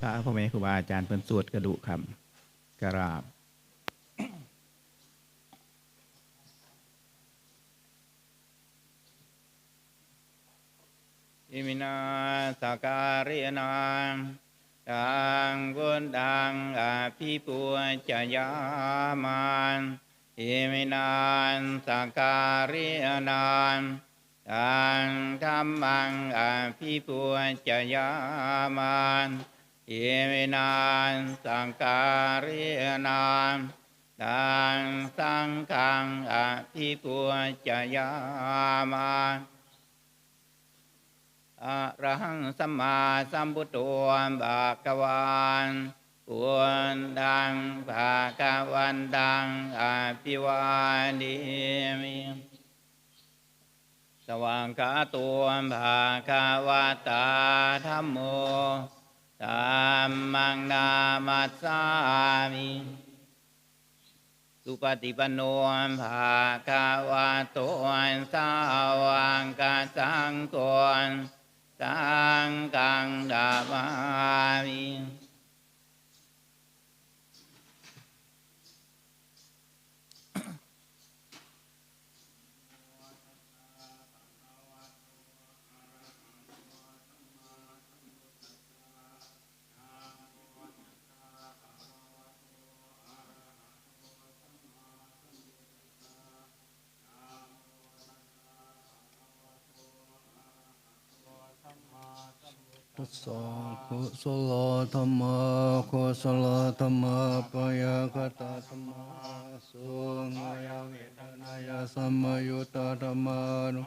พระพ่อแม่ครูบาอาจารย์เพิ่นสวดกระดุคำกราบอิมินาสการินาดังบุญดังอภิปุจยามานอิมินาสการินาดังธรรมังอภิปุจยามาน อิมินานสังการินาดังสังฆังอภิปุจยามานอะระหังสัมมาสัมพุทโธภะคะวันปุณดังภะคะวันดังอภิวาเดิมิสว่างคาตัวภะคะวะตาธัมโม ธัมมังนามัสสามิสุปฏิปโนโนภาคาวะโตสาวงกาสังโฆสังกังดามามิ ตัสสะกุศลธรรมะกุศลธรรมะปยคตาธรรมะสุงยเวทนายสัมมายุตตธรรมานุ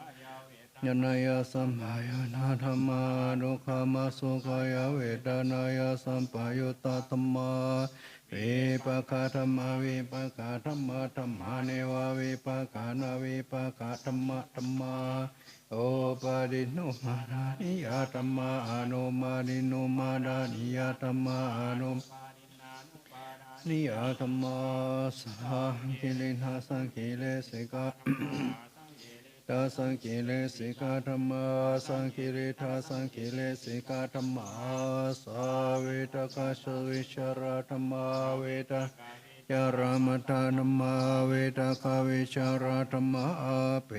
ยนายสัมมายนาธรรมานุขามาสุขายเวทนายสัมปยุตตธรรมาวิปัคขธรรมะวิปัคขธรรมะธรรมาเนวะวิปัคขนาวิปัคขธรรมะธรรมา โอปาดิโนมาดานิยธรรมาโนมาดิโนมาดานิยธรรมาโนนิยธรรมาสังคิเลนะสังคิเลสิกาตาสังคิเลสิกาธรรมาสังคิเลทาสังคิเลสิกาธรรมาสาเวทกาสวิชราธรรมาเวทะ ยารามตานมาเวทาคาวิชาราธรรมาเป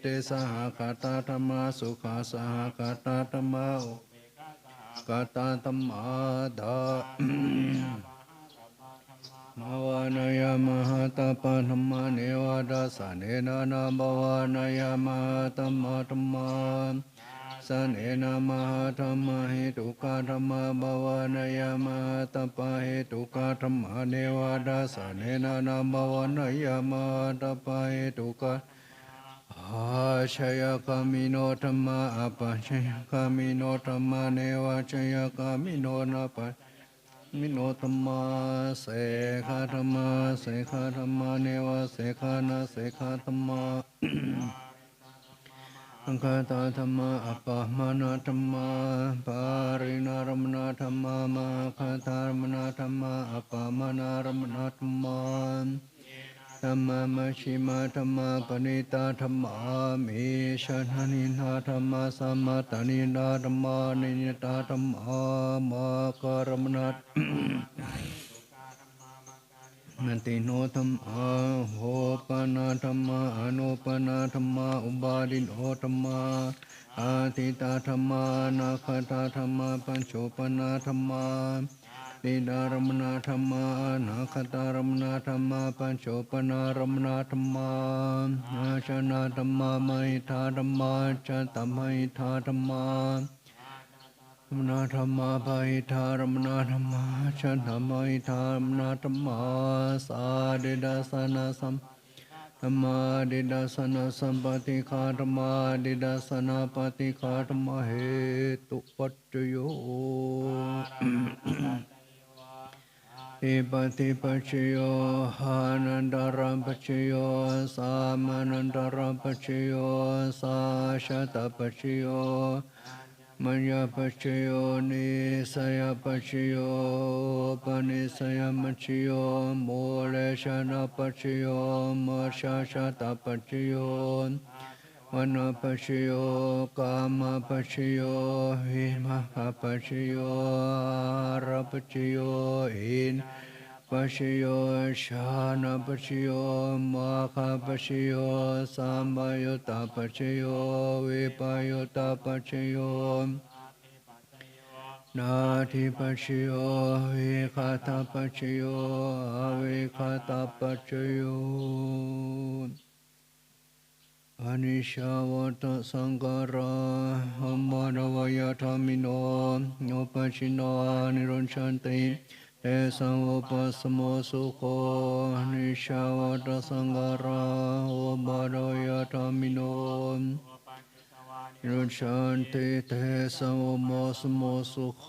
เตสหคตาธรรมาสุขาสหคตาธรรมาอุกาตาธรรมาดามาวานายามหาตาปะธรรมาเนวาดาสเนนานาบวานายามหาตมะธรรมา สเนนามหาธรรมหิตุกาธรรมบวานายามหาตปะหิตุกาธรรมเนวาดาสเนนานาบวานายามหาตปะหิตุกาอาชยกามิโนธรรมาอปัชยกามิโนธรรมาเนวาชยกามิโนนาปัมิโนธรรมาเสขะธรรมาเสขะธรรมาเนวาเสขานาเสขะธรรมา อังคาตาธรรมาอปะมานาธรรมาปารินารมนาธรรมามาคาตารมนาธรรมาอปะมานารมนาธรรมาธรรมมชิมาธรรมาปณิตาธรรมามิชนะนินาธรรมาสัมมาตานินาธรรมานิยตาธรรมามาการมนัตนั นติโนธรรมาโหปนาธรรมาอนุปนาธรรมาอุบาลิโนธรรมาอาทิตาธรรมานาคตาธรรมาปัญโชปนาธรรมานิดารมนาธรรมานาคตารมนาธรรมาปัญโชปนารมนาธรรมาอาชนาธรรมาไมทาธรรมาชะตไมทาธรรมา มนาธรรมาไพทารมนาธรรมาชะตไมทารมนาธรรมาสาเดดาสนาสัมธรรมาดิดาสนาสัมปติคาธรรมาดิดาสนาปฏิคาธรรมเหตุปัจจโยอิปฏิปัจจโยหานันตารัมปัจจโยสามานันตารัมปัจจโยสาชาตปัจจโยมัญญปัจจโยนิสยปัจจโยปนิสยมัจจโยโมเลชนะปัจจโยมชาชาตปัจจโย วันปัจจโยกาม ปัจจโยหิมหปัจจโยอาระปัจจ โยอินปัจจโยชานะปัจจโยมาคาปัจจโยสัมบโยตาปัจจโยวิปโยตาปัจจโย นาทิปัจจโยวิคาตาปัจจโยอวิคาตาปัจจโยอานิชาวตสังการะหัมมาดวยธรรมิโนโยปัจจิโนนิรุนชันติเตสังอุปสมโมสุโค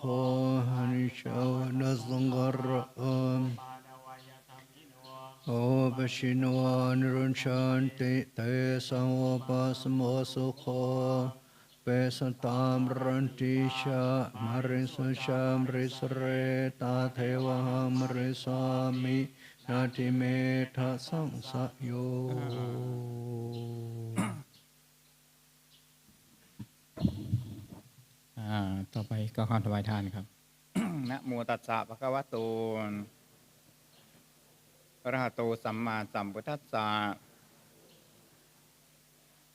อานิชาวตสังการะหัมมาดวยธรรมิโน Yon shanti te samo samo sukho hani shavana sangara O Vishnu Nirun Shanti Te Samo Pasamo Sukho Pesatam Ranti Sha Marisu Sham Risre Ta Tevaham Risami Nati Metha Samsayo อ่าต่อไปก็ความถวายทานครับ นะโมตัสสะภะคะวะโตอะระหะโตสัมมาสัมพุทธัสสะ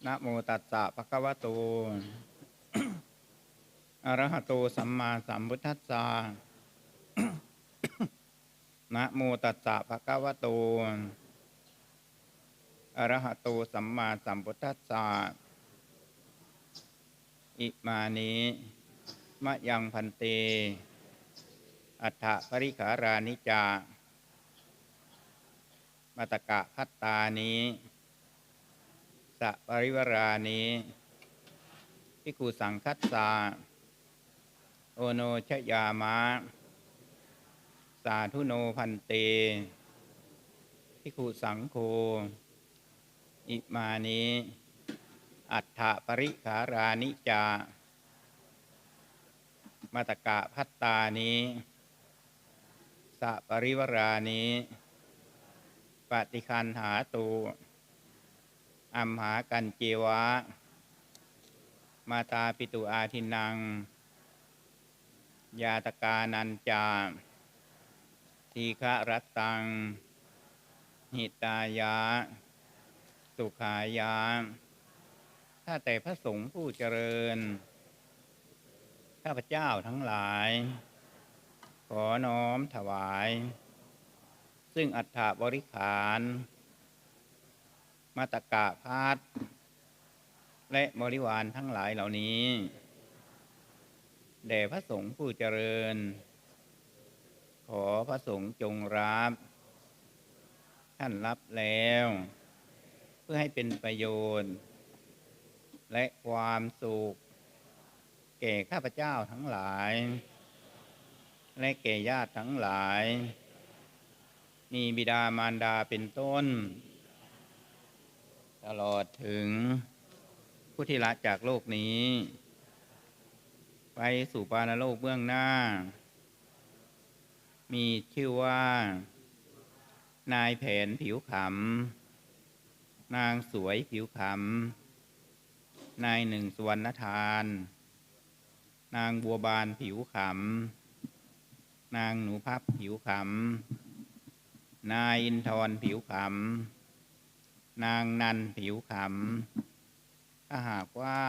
นะโมตัสสะภะคะวะโตอะระหะโตสัมมาสัมพุทธัสสะนะโมตัสสะภะคะวะโต อะระหะโตสัมมาสัมพุทธัสสะ อิมานิมะยังพันเต อัฏฐปริขารานิจา มาตกะพัตตานิ สะปริวรานิพิกุสังคัสสาโอโนชยามะ สาธุโนพันเตพิกุสังโฆอิมานิอัฏฐปริขารานิจามาตกะพัตตานิสะปริวรานิปฏิคันหาตู อัมหากันเจวะ มาตาปิตุอาทินัง ยาตกานันจาทีฆะรัตตัง หิตายะ สุขายะ ถ้าแต่พระสงฆ์ผู้เจริญ ข้าพเจ้าทั้งหลาย ขอน้อมถวาย ซึ่งอัฏฐบริขาร มาตกะพัดและบริวารทั้งหลายเหล่านี้แด่พระสงฆ์ผู้เจริญ ขอพระสงฆ์จงรับ ท่านรับแล้ว เพื่อให้เป็นประโยชน์ และความสุข แก่ข้าพเจ้าทั้งหลาย และแก่ญาติทั้งหลาย มีบิดามารดาเป็นต้น ตลอดถึงผู้ที่ละจากโลกนี้ ไปสู่ปานโลกเบื้องหน้า มีชื่อว่า นายแผนผิวขำนางสวยผิวขำนายหนึ่งสวรรณทาน นางบัวบานผิวขำนางหนูพับผิวขำนายอินทรผิวขำ นางนันผิวขำถ้าหากว่า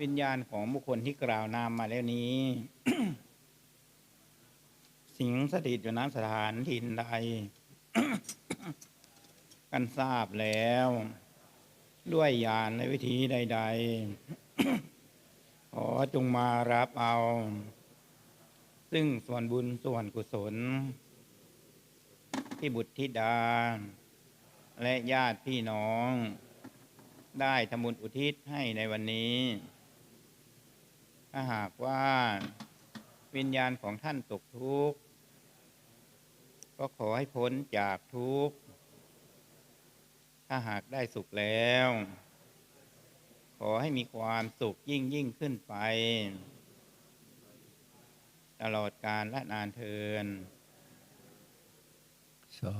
วิญญาณของบุคคลที่กล่าวนามมาแล้วนี้ สิงสถิตอยู่ณสถานถิ่นใด กันทราบแล้ว ด้วยญาณและวิธีใด ๆ ขอจงมารับเอา ซึ่งส่วนบุญส่วนกุศล ที่บุตรธิดา และญาติพี่น้อง ได้ทำบุญอุทิศให้ในวันนี้ ถ้าหากว่าวิญญาณของท่านตกทุกข์ ก็ขอให้พ้นจากทุกข์ ถ้าหากได้สุขแล้ว ขอให้มีความสุขยิ่งยิ่งขึ้นไป ตลอดกาลและนานเทินสา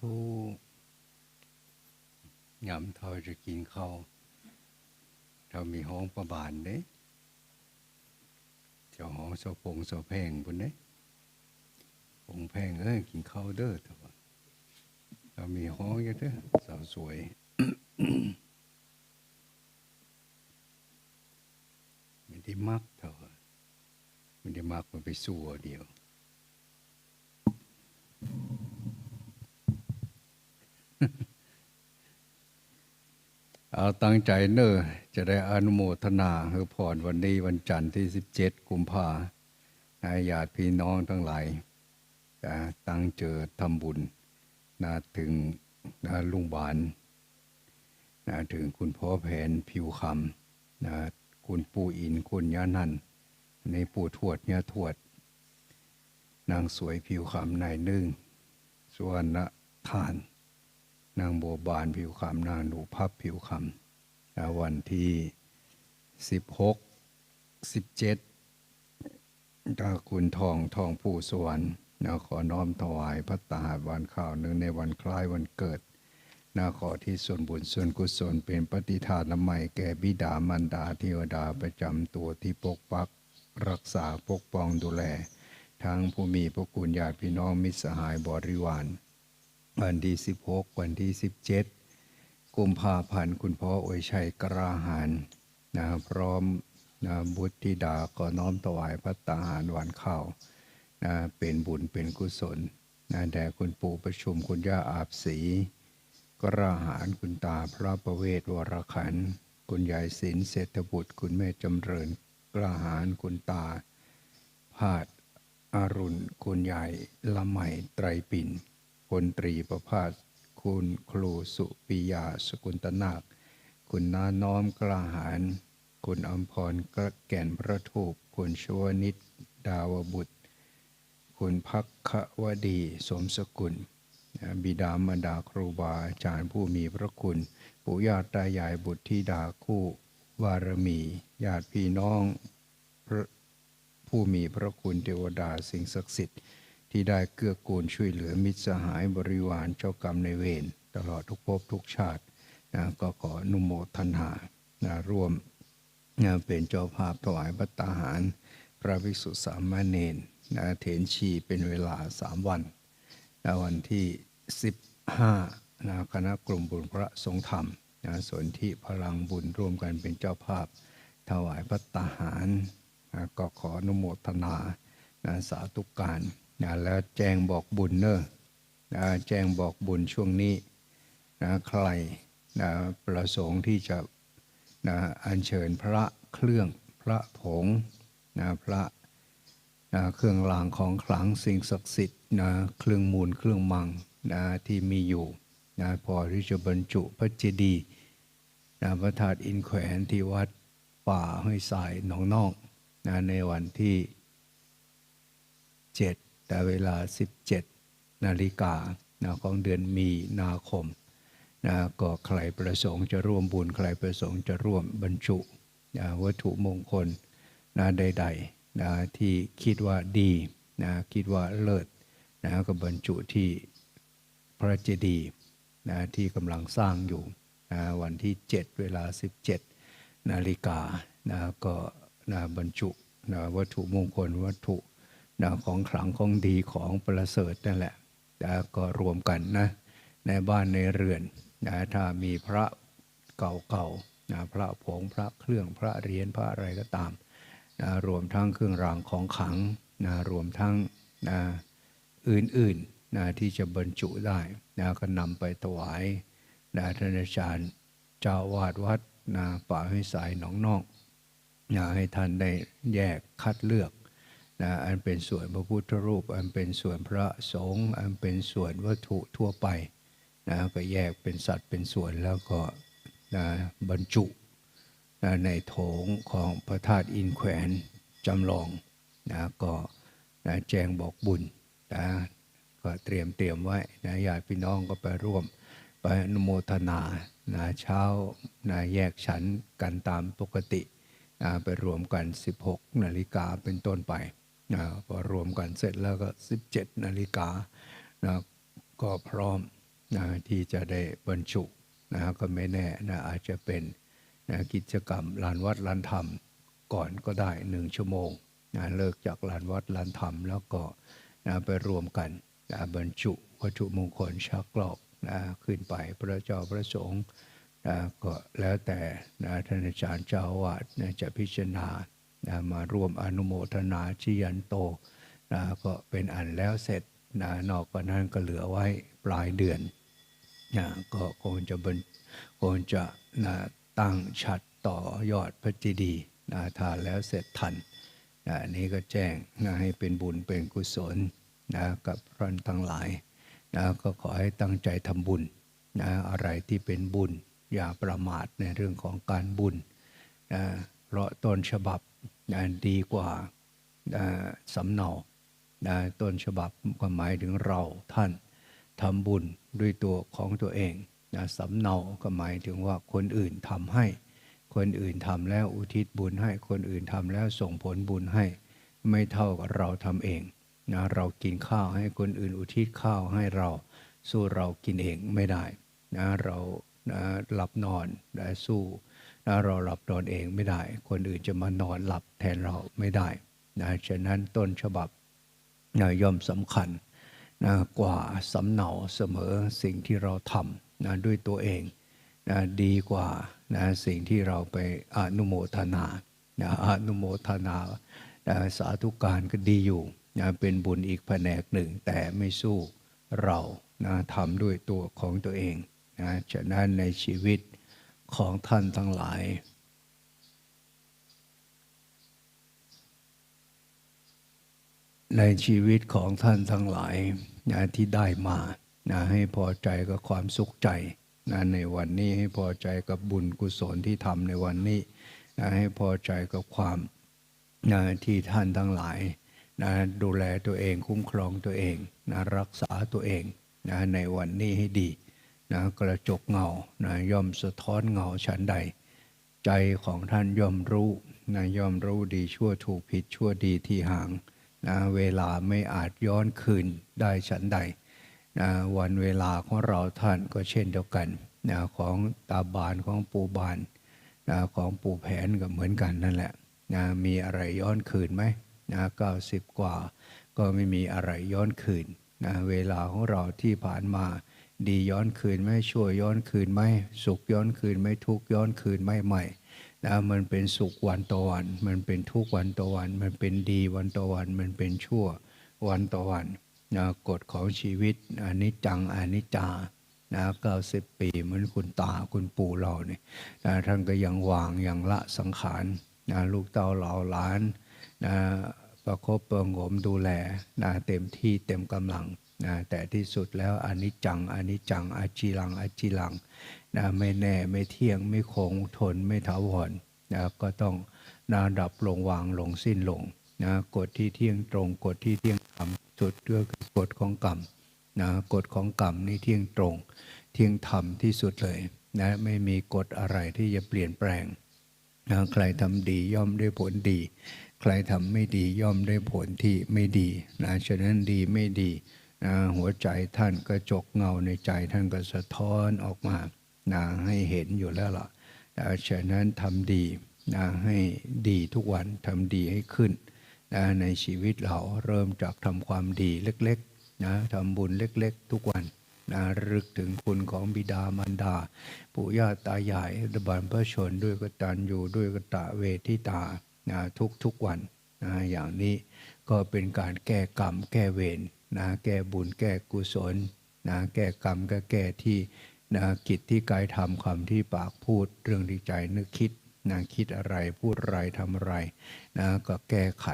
ธุ ยำเธอจะกินข้าวถ้ามีห้องประบาลเด้เจ้าห้องเสาพงเสาแพงบุญเด้พงแพงเอ้ยกินข้าวเด้อแต่ว่าถ้ามีห้องอยู่เด้อสาวสวยไม่ได้มักเท่าไหร่ไม่ได้มักมันไปสู้เอาเดียว เอาตั้งใจเนอจะได้อนุโมทนาเฮือพรวันนี้วันจันทร์ที่ 17 กุมภาให้ญาติพี่น้องทั้งหลายจะตั้งเจอทำบุญนะถึงนะลุงบานนะถึงคุณพ่อแผนผิวคำนะคุณปู่อินคุณย่านันในปู่ทวดย่าทวด นางสวยผิวคำนายนึ่งส่วนนะทาน นางบัวบานผิวคำนางหนูพับผิวคำวันที่สิบหกสิบเจ็ดตาคุณทองทองผู้สวรรค์นะขอน้อมถวายพระตาหารวันข่าวหนึ่งในวันคล้ายวันเกิดนะขอที่ส่วนบุญส่วนกุศลเป็นปฏิทานละไมแก่บิดามารดาเทวดาประจำตัวที่ปกปัก รักษาปกป้องดูแล ทั้งผู้มีพระคุณญาติพี่น้องมิตรสหายบริวาร วันที่ 16 วันที่ 17 กุมภาพันธ์คุณพ่ออวยชัยกราหารนะพร้อมนะบุตรธิดาก็น้อมถวายพระตาหารหวานข้าวนะเป็นบุญเป็นกุศลนะแด่คุณปู่ประชุมคุณย่าอาบศรีกราหารคุณตาพระประเวศวรขัน คุณยายศิลเศรษฐบุตร คุณแม่จำเริญกราหารคุณตาพาดอารุณ คุณยายละไมไตรปิ่น พลตรีประภาส คุณครูสุปิยาสกุลตนาค คุณนาน้อมกลาหารคุณอมพรกระแก่นพระทูปคุณชวนิตดาวบุตร คุณพักควดีสมสกุล บิดามารดาครูบาอาจารย์ผู้มีพระคุณ ปู่ย่าตายายบุตรธิดาคู่วารมี ญาติพี่น้องผู้มีพระคุณเทวดาสิ่งศักดิ์สิทธิ์ ที่ได้เกื้อกูลช่วยเหลือมิตรสหายบริวารเจ้ากรรมในเวรตลอดทุกภพทุกชาตินะก็ขอนุโมทนานะร่วมนะเป็นเจ้าภาพถวายบัตตาหาร พระภิกษุสามเณรนะเถนชีเป็นเวลาสามวันนะวันที่ 15นะคณะกลุ่มบุญพระทรงธรรมนะส่วนที่พลังบุญร่วมกันเป็นเจ้าภาพ ถวายพัตตาหารนะก็ขออนุโมทนานะสาธุการ นะแล้วแจ้งบอกบุญเนอะนะแจ้งบอกบุญช่วงนี้นะใครนะประสงค์ที่จะนะอัญเชิญพระเครื่องพระผงนะพระนะเครื่องรางของขลังสิ่งศักดิ์สิทธิ์นะเครื่องมูลเครื่องมังนะที่มีอยู่นะพอที่จะบรรจุพระเจดีย์นะพระธาตุอินแขวนที่วัดป่าห้วยสายหนองนอกนะในวันที่ 7 แต่เวลา 17 นาฬิกานะของเดือนมีนาคมนะก็ใครประสงค์จะร่วมบุญใครประสงค์จะร่วมบรรจุนะวัตถุมงคลนะใดๆนะที่คิดว่าดีนะคิดว่าเลิศนะก็บรรจุที่พระเจดีย์นะที่กำลังสร้างอยู่นะวันที่ 7 เวลา 17 นาฬิกานะก็นะบรรจุนะวัตถุมงคลวัตถุ นะของขลังของดีของประเสริฐนั่นแหละนะก็รวมกันนะในบ้านในเรือนนะถ้ามีพระเก่าๆนะพระผงพระเครื่องพระเหรียญพระอะไรก็ตามนะรวมทั้งเครื่องรางของขลังนะรวมทั้งนะอื่นๆนะที่จะบรรจุได้นะก็นำไปถวายนะท่านอาจารย์เจ้าวาดวัดนะป่าให้สายหนองนอกนะให้ท่านได้แยกคัดเลือก นะอันเป็นส่วนพระพุทธรูป อันเป็นส่วนพระสงฆ์อันเป็นส่วนวัตถุทั่วไปนะก็แยกเป็นสัตว์เป็นส่วนแล้วก็นะบรรจุนะในโถงของพระธาตุอินแขวนจำลองนะก็นะแจงบอกบุญนะก็เตรียมเตรียมไว้นะญาติพี่น้องก็ไปร่วมไปอนุโมทนานะเช้านะแยกฉันกันตามปกตินะไปรวมกัน 16 นาฬิกาเป็นต้นไป นะพอรวมกันเสร็จแล้วก็ 17 นาฬิกานะก็พร้อมนะที่จะได้บรรจุนะก็ไม่แน่นะอาจจะเป็นนะกิจกรรมลานวัดลานธรรมก่อนก็ได้หนึ่งชั่วโมงนะเลิกจากลานวัดลานธรรม แล้วก็นะไปรวมกันนะบรรจุวัตถุมงคลชักกรอกนะขึ้นไปพระเจ้าพระสงฆ์นะก็แล้วแต่นะท่านอาจารย์เจ้าวาสนะจะพิจารณา นะมาร่วมอนุโมทนาชิยันโตนะก็เป็นอันแล้วเสร็จนะนอกจานั้นก็เหลือไว้ปลายเดือนนะก็คงจะบรรคงจะนะตั้งฉัดต่อยอดพระเจดีนะถ้าแล้วเสร็จทันนะนี้ก็แจ้งนะให้เป็นบุญเป็นกุศลนะกับท่านทั้งหลายนะก็ขอให้ตั้งใจทำบุญนะอะไรที่เป็นบุญอย่าประมาทในเรื่องของการบุญนะเพราะต้นฉบับ ดีกว่าสำเนาต้นฉบับก็หมายถึงเราท่านทำบุญด้วยตัวของตัวเองนะสำเนาก็หมายถึงว่าคนอื่นทำให้ คนอื่นทำแล้วอุทิศบุญให้ คนอื่นทำแล้วส่งผลบุญให้ ไม่เท่ากับเราทำเองนะเรากินข้าวให้คนอื่นอุทิศข้าวให้เรา สู้เรากินเองไม่ได้นะเรานะหลับนอนได้สู้ นะเราหลับนอนเองไม่ได้ คนอื่นจะมานอนหลับแทนเราไม่ได้นะฉะนั้นต้นฉบับนะย่อมสำคัญนะกว่าสำเนาเสมอสิ่งที่เราทำนะด้วยตัวเองนะดีกว่านะสิ่งที่เราไปอนุโมทนานะอนุโมทนานะสาธุการก็ดีอยู่นะเป็นบุญอีกแผนกหนึ่ง แต่ไม่สู้เรานะทำด้วยตัวของตัวเองนะฉะนั้นในชีวิต ของท่านทั้งหลาย ในชีวิตของท่านทั้งหลายนะที่ได้มานะให้พอใจกับความสุขใจนะในวันนี้ให้พอใจกับบุญกุศลที่ทำในวันนี้นะให้พอใจกับความนะที่ท่านทั้งหลายนะดูแลตัวเองคุ้มครองตัวเองนะรักษาตัวเองนะในวันนี้ให้ดี นะกระจกเงานะย่อมสะท้อนเงาฉันใด ใจของท่านย่อมรู้นะย่อมรู้ดีชั่วถูกผิดชั่วดีที่ห่างนะเวลาไม่อาจย้อนคืนได้ฉันใดนะวันเวลาของเราท่านก็เช่นเดียวกันนะของตาบานของปูบานนะของปูแผนก็เหมือนกันนั่นแหละนะมีอะไรย้อนคืนไหมนะเก้าสิบกว่า ก็ไม่มีอะไรย้อนคืนนะเวลาของเราที่ผ่านมา ดีย้อนคืนไหมชั่วย้อนคืนไหมสุขย้อนคืนไหมทุกย้อนคืนไหมใหม่นะมันเป็นสุขวันต่อวัน มันเป็นทุกวันต่อวัน มันเป็นดีวันต่อวัน มันเป็นชั่ววันต่อวันนะกฎของชีวิตอนิจจังอนิจจานะเก้าสิบปีเหมือนคุณตาคุณปู่เราเนี่ยนะท่านก็ยังวางยังละสังขารนะลูกเต้าเหล่าหลานนะประคบประงมดูแลนะเต็มที่เต็มกำลัง นะแต่ที่สุดแล้วอนิจจังอนิจจังอาจิลังอาจิลังนะไม่แน่ไม่เที่ยงไม่คงทนไม่ถาวรนะก็ต้องนาดับลงวางลงสิ้นลงนะกฎที่เที่ยงตรงกฎที่เที่ยงธรรมสุดก็คือกฎของกรรมนะกฎของกรรมนี่เที่ยงตรง เที่ยงธรรมที่สุดเลยนะไม่มีกฎอะไรที่จะเปลี่ยนแปลงนะใครทำดีย่อมได้ผลดี ใครทำไม่ดีย่อมได้ผลที่ไม่ดีนะฉะนั้นดีไม่ดี นะหัวใจท่านกระจกเงาในใจท่านก็สะท้อนออกมานะให้เห็นอยู่แล้วล่ะนะฉะนั้นทำดีนะให้ดีทุกวันทำดีให้ขึ้นนะในชีวิตเราเริ่มจากทำความดีเล็กๆนะทำบุญเล็กๆ ทุกวันนะรึกถึงคุณของบิดามารดา ปู่ย่าตายายดบันพระชนด้วยกตัญญูด้วยกตะเวทิตานะทุกๆวันนะอย่างนี้ก็เป็นการแก้กรรมแก้เวร นะแก้บุญแก้กุศลนะแก้กรรมก็แก้ที่นะกิจที่กายทำคำที่ปากพูดเรื่องที่ใจนึกคิดนะคิดอะไรพูดอะไรทำอะไรนะก็แก้ไข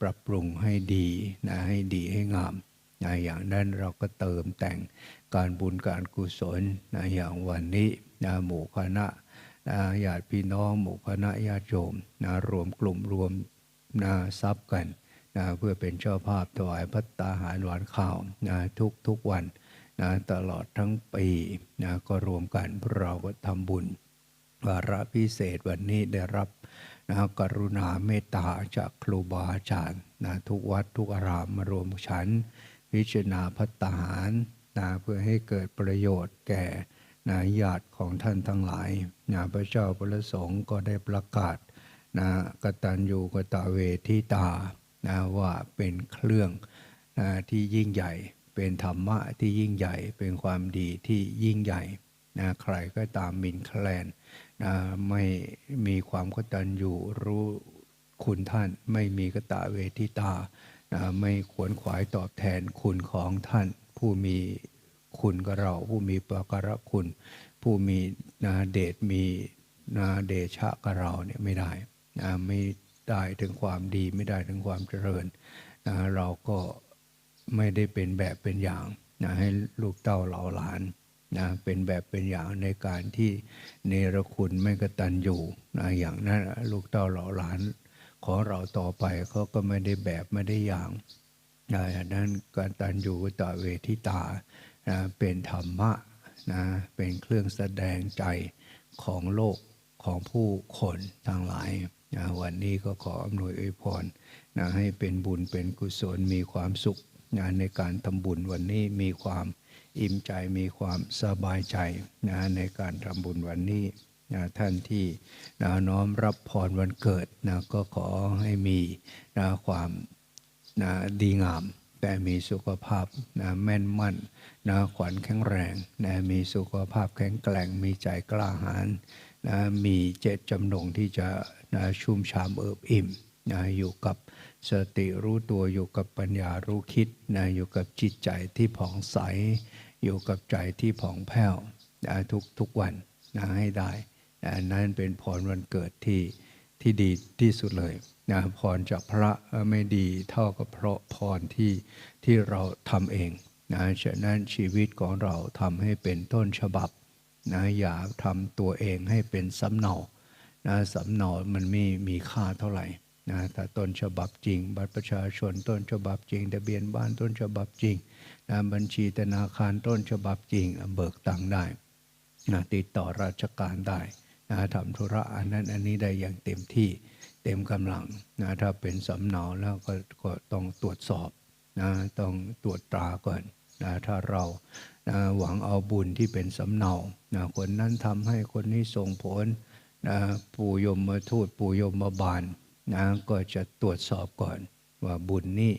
ปรับปรุงให้ดีนะให้ดีให้งามนะอย่างนั้นเราก็เติมแต่งการบุญการกุศลนะอย่างวันนี้นะหมู่คณะนะญาติพี่น้องหมู่คณะญาติโยมนะรวมกลุ่มรวมนะทรัพย์กัน นะเพื่อเป็นเจ้าภาพถวายพัตตาหารหวานข้าวนะทุกทุกวันนะตลอดทั้งปีนะก็รวมกันเราก็ทำบุญวาระพิเศษวันนี้ได้รับนะกรุณาเมตตาจากครูบาอาจารย์นะทุกวัดทุกอารามมารวมฉัน พิจารณาพัตตาหารนะเพื่อให้เกิดประโยชน์แก่นะญาติของท่านทั้งหลายนะพระเจ้าประสงค์ก็ได้ประกาศนะกตัญญูกตเวทิตา นะว่าเป็นเครื่องนะที่ยิ่งใหญ่ เป็นธรรมะที่ยิ่งใหญ่ เป็นความดีที่ยิ่งใหญ่นะใครก็ตามมินแคลนนะไม่มีความกตัญญูรู้คุณท่าน ไม่มีกตเวทิตานะไม่ขวนขวายตอบแทนคุณของท่าน ผู้มีคุณกับเรา ผู้มีปการะคุณ ผู้มีนาเดชมีนาเดชะกับเราเนี่ยไม่ได้นะไม่ ได้ถึงความดีไม่ได้ถึงความเจริญนะเราก็ไม่ได้เป็นแบบเป็นอย่างนะให้ลูกเต้าเหล่าหลานนะเป็นแบบเป็นอย่างในการที่เนรคุณไม่กระตัญญูนะอย่างนั้นลูกเต้าเหล่าหลานของเราต่อไปเขาก็ไม่ได้แบบไม่ได้อย่างนะดังนั้นการตัญญูกตเวทิตานะเป็นธรรมะนะเป็นเครื่องแสดงใจของโลกของผู้คนทั้งหลาย วันนี้ก็ขออำนวยอวยพรนะให้เป็นบุญเป็นกุศลมีความสุขนะในการทำบุญวันนี้มีความอิ่มใจมีความสบายใจนะในการทำบุญวันนี้นะท่านที่นะน้อมรับพรวันเกิดนะก็ขอให้มีนะความนะดีงาม แต่มีสุขภาพนะแม่นมั่นนะขวัญแข็งแรงนะมีสุขภาพแข็งแกร่งมีใจกล้าหาญ นะมีเจตจำนงที่จะนะชุ่มชามเอิบอิ่มนะอยู่กับสติรู้ตัวอยู่กับปัญญารู้คิดนะอยู่กับจิตใจที่ผ่องใส อยู่กับใจที่ผ่องแผ้วนะทุกทุกวันนะให้ได้นะนั่นเป็นพรวันเกิดที่ที่ดีที่สุดเลยนะพรจากพระไม่ดีเท่ากับเพราะพรที่ที่เราทำเองนะฉะนั้นชีวิตของเราทำให้เป็นต้นฉบับ นะอย่าทำตัวเองให้เป็นสำเนานะสำเนามันไม่มีค่าเท่าไหร่นะถ้าต้นฉบับจริง บัตรประชาชนต้นฉบับจริงทะเบียนบ้านต้นฉบับจริงนะบัญชีธนาคารต้นฉบับจริงเบิกตังค์ได้นะติดต่อราชการได้นะทำธุระอันนั้นอันนี้ได้อย่างเต็มที่เต็มกำลังนะถ้าเป็นสำเนาแล้วก็ก็ต้องตรวจสอบนะต้องตรวจตราก่อนนะถ้าเรานะหวังเอาบุญที่เป็นสำเนา นะคนนั้นทำให้คนนี้ส่งผลนะปู่ยมมาทูตปู่ยมมาบาลนะก็จะตรวจสอบก่อนว่าบุญนี้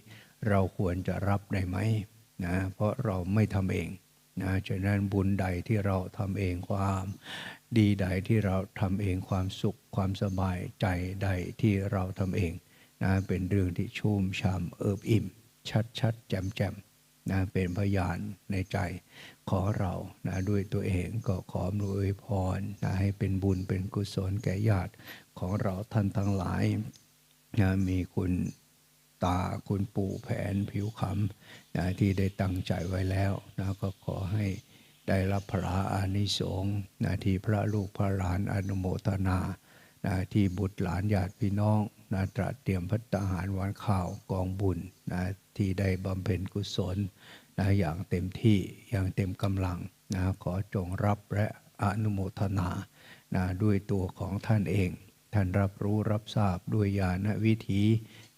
เราควรจะรับได้ไหมนะเพราะเราไม่ทำเองนะฉะนั้นบุญใดที่เราทำเองความ ดีใดที่เราทำเองความสุขความสบายใจใดที่เราทำเองนะเป็นเรื่องที่ชุ่มช่ำเอิบอิ่ม ชัดชัดแจ่มแจ่มนะเป็นพยานในใจ ขอเรานะด้วยตัวเองก็ขออำนวยพรนะให้เป็นบุญเป็นกุศลแก่ญาติของเราท่านทั้งหลายนะมีคุณตาคุณปู่แผนผิวคำนะที่ได้ตั้งใจไว้แล้วนะก็ขอให้ได้รับพระอานิสงส์นะที่พระลูกพระหลานอนุโมทนานะที่บุตรหลานญาติพี่น้องนะตระเตรียมพัฒหารวันข่าวกองบุญนะที่ได้บำเพ็ญกุศล นะอย่างเต็มที่อย่างเต็มกำลังนะขอจงรับและอนุโมทนานะด้วยตัวของท่านเอง ท่านรับรู้รับทราบด้วยญาณวิธี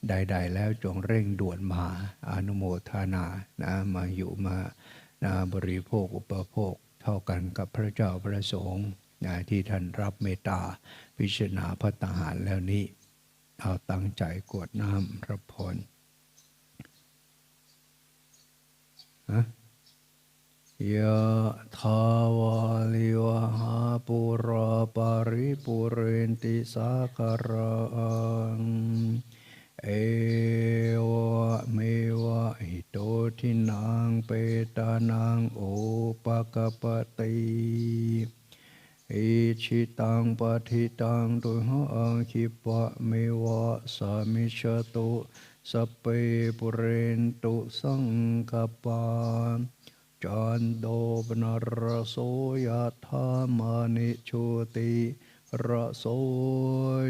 ใด ๆ แล้วจงเร่งด่วนมาอนุโมทนานะมาอยู่มานะบริโภคอุปโภคเท่ากันกับพระเจ้าพระสงฆ์นะที่ท่านรับเมตตาพิจารณาพัฒหารแล้วนี้เอาตั้งใจกวดน้ำรับพร ฮะยะทาวาลิวหาปุราปาริปุเรนติสาคารังเอวะเมวะอิโตทินังเปตานังโอปะกปะติอิชิตังปฏิตังตุหังคิปะเมวะสามิชตุ สปเปปุเรนตุสังกปาจันโดปนรโสยธามานิโชติระโส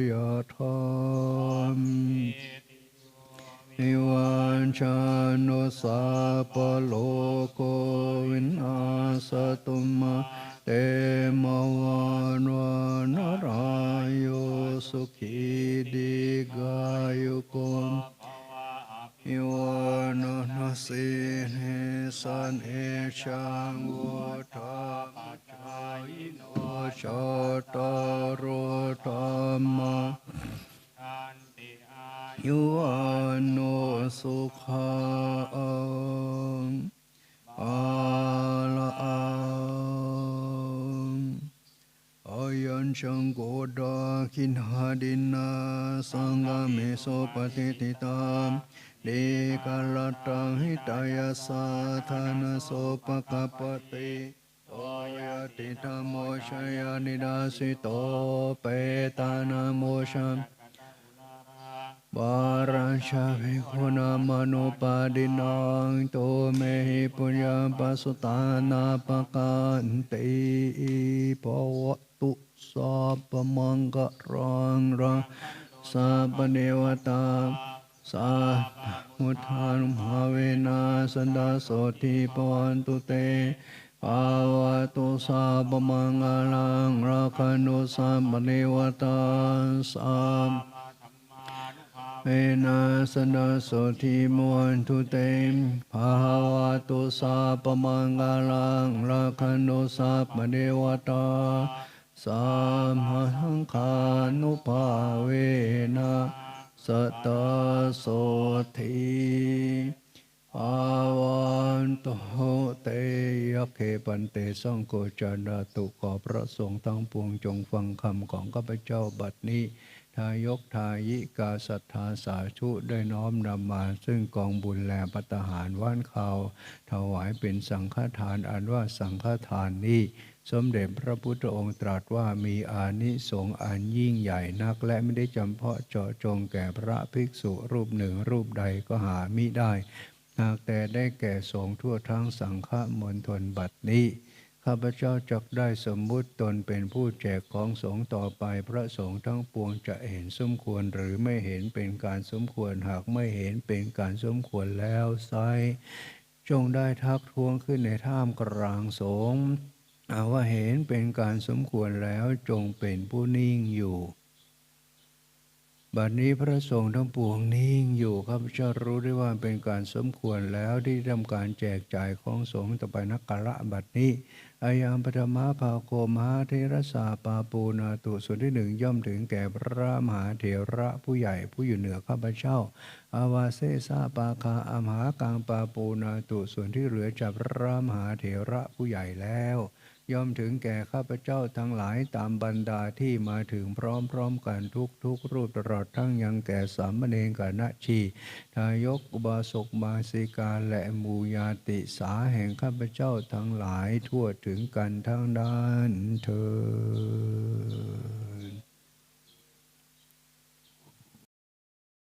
ยธามนิวันชานุสา ชังโกดาคินหาดินาสังฆเมโสปฏิทิตามเดกาลตังหิตายาสาธานโสปกปติโตยติธรรมโมชยานิดาสิโตเปตานาโมชัมบาราชาภิกขุนามนุปาดินังโตเมหิปุญญาปัสสุตานาปกันติปว ตุสัพพมังกรังรังสัพพเนวตาสัพพุทานุภาเวนัสันดาโสติปวันตุเตภาวะตุสัพพมังกลังราคันุสัพพเนวตาสัพเวนัสนาโสทิมวันทุเตมภาวะตุสาปมังกาลังราคันโนสัพพเดวตา สัมหังคานุภาเวนะสตาโสทิภาวันโตเตยเคปันเตสังโฆจานาตุขอพระสงฆ์ทั้งปวงจงฟังคำของข้าพเจ้าบัดนี้ ทายกทายิกาศรัทธาสาธุได้น้อมนำมา ซึ่งกองบุญแลปัตหารว่านเขาถวายเป็นสังฆทานอันว่าสังฆทานนี้ สมเด็จพระพุทธองค์ตรัสว่ามีอานิสงส์อันยิ่งใหญ่นัก และไม่ได้จำเพาะเจาะจงแก่พระภิกษุรูปหนึ่งรูปใดก็หามิได้ หากแต่ได้แก่สงฆ์ทั่วทั้งสังฆมณฑลบัดนี้ข้าพเจ้าจักได้สมมุติตนเป็นผู้แจกของสงฆ์ต่อไปพระสงฆ์ทั้งปวงจะเห็นสมควรหรือไม่เห็นเป็นการสมควรหากไม่เห็นเป็นการสมควรแล้วไซจงได้ทักท้วงขึ้นในท่ามกลางสงฆ์ เอาว่าเห็นเป็นการสมควรแล้วจงเป็นผู้นิ่งอยู่บัดนี้พระสงฆ์ทั้งปวงนิ่งอยู่ข้าพเจ้ารู้ได้ว่าเป็นการสมควรแล้วที่ทำการแจกจ่ายของสงฆ์ต่อไปนักกะละบัดนี้อายามปฐมาภาโกมหาเทรสาปาปูนาตุส่วนที่หนึ่งย่อมถึงแก่พระมหาเถระผู้ใหญ่ผู้อยู่เหนือข้าพเจ้า อาวาเซสาปาคาอามหากังปาปูนาตุส่วนที่เหลือจากพระมหาเถระผู้ใหญ่แล้ว ย่อมถึงแก่ข้าพเจ้าทั้งหลายตามบรรดาที่มาถึงพร้อมๆกันทุกทุกๆรูปตลอดทั้งยังแก่สามเณรกณชี ทายกอุบาสกบาสิกาและมูญาติสาแห่งข้าพเจ้าทั้งหลายทั่วถึงกันทั้งด้านเธอ